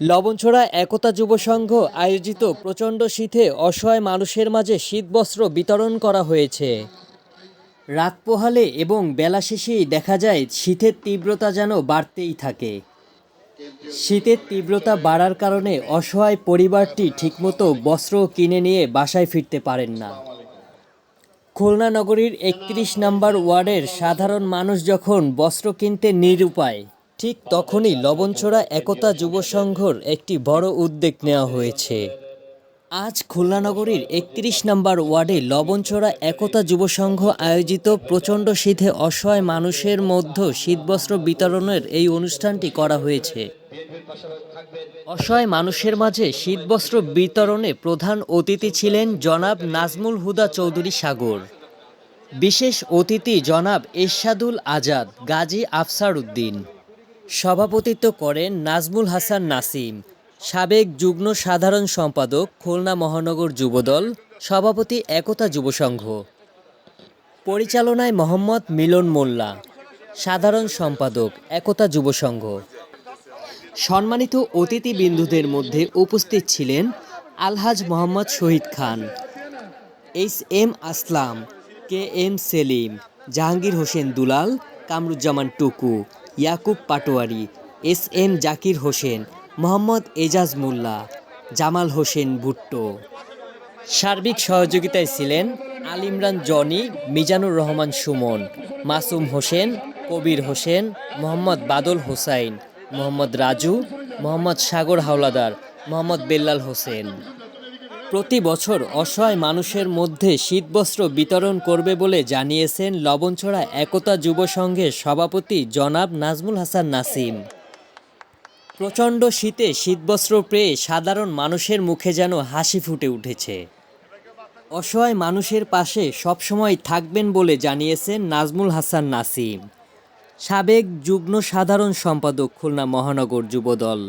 লবণছড়া একতা যুব সংঘ আয়োজিত প্রচণ্ড শীতে অসহায় মানুষের মাঝে শীতবস্ত্র বিতরণ করা হয়েছে। রাত পোহালে এবং বেলা শেষেই দেখা যায় শীতের তীব্রতা যেন বাড়তেই থাকে। শীতের তীব্রতা বাড়ার কারণে অসহায় পরিবারটি ঠিকমতো বস্ত্র কিনে নিয়ে বাসায় ফিরতে পারেন না। খুলনা নগরীর একত্রিশ নম্বর ওয়ার্ডের সাধারণ মানুষ যখন বস্ত্র কিনতে নিরুপায় ঠিক তখনই লবণছড়া একতা যুব সংঘর একটি বড় উদ্যোগ নেওয়া হয়েছে। আজ খুলনা নগরীর একত্রিশ নম্বর ওয়ার্ডে লবণছড়া একতা যুব সংঘ আয়োজিত প্রচণ্ড শীতে অসহায় মানুষের মধ্যে শীতবস্ত্র বিতরণের এই অনুষ্ঠানটি করা হয়েছে। অসহায় মানুষের মাঝে শীতবস্ত্র বিতরণে প্রধান অতিথি ছিলেন জনাব নাজমুল হুদা চৌধুরী সাগর। বিশেষ অতিথি জনাব এরশাদুল আজাদ, গাজী আফসার উদ্দিন সভাপতিত্ব করেন নাজমুল হাসান নাসিম, সাবেক যুগ্ম সাধারণ সম্পাদক খুলনা মহানগর যুবদল, সভাপতি একতা যুব সংঘ পরিচালনায় মোহাম্মদ মিলন মোল্লা, সাধারণ সম্পাদক একতা যুব সংঘ সম্মানিত অতিথিবৃন্দুদের মধ্যে উপস্থিত ছিলেন Alhaj Mohammad Shahid Khan, H M Aslam, K M Selim, Jahangir Hossain Dulal, Kamruzzaman Tuku Yakub Patwari, S M Zakir Hossain, Mohammad Ejaz Mollah, Jamal Hossain Bhutto. সার্বিক সহযোগিতায় ছিলেন আল ইমরান জনি, মিজানুর রহমান সুমন, মাসুম হোসেন, কবির হোসেন, মোহাম্মদ বাদল হোসাইন, মোহাম্মদ রাজু, মোহাম্মদ সাগর হাওলাদার, মোহাম্মদ বেল্লাল হোসেন। প্রতি বছর অসহায় মানুষের মধ্যে শীতবস্ত্র বিতরণ করবে বলে জানিয়েছেন লবণছড়া একতা যুব সংঘের সভাপতি জনাব নাজমুল হাসান নাসিম। প্রচণ্ড শীতে শীতবস্ত্র পেয়ে সাধারণ মানুষের মুখে যেন হাসি ফুটে উঠেছে। অসহায় মানুষের পাশে সবসময় থাকবেন বলে জানিয়েছেন নাজমুল হাসান নাসিম। সাবেক যুগ্ম সাধারণ সম্পাদক খুলনা মহানগর যুবদল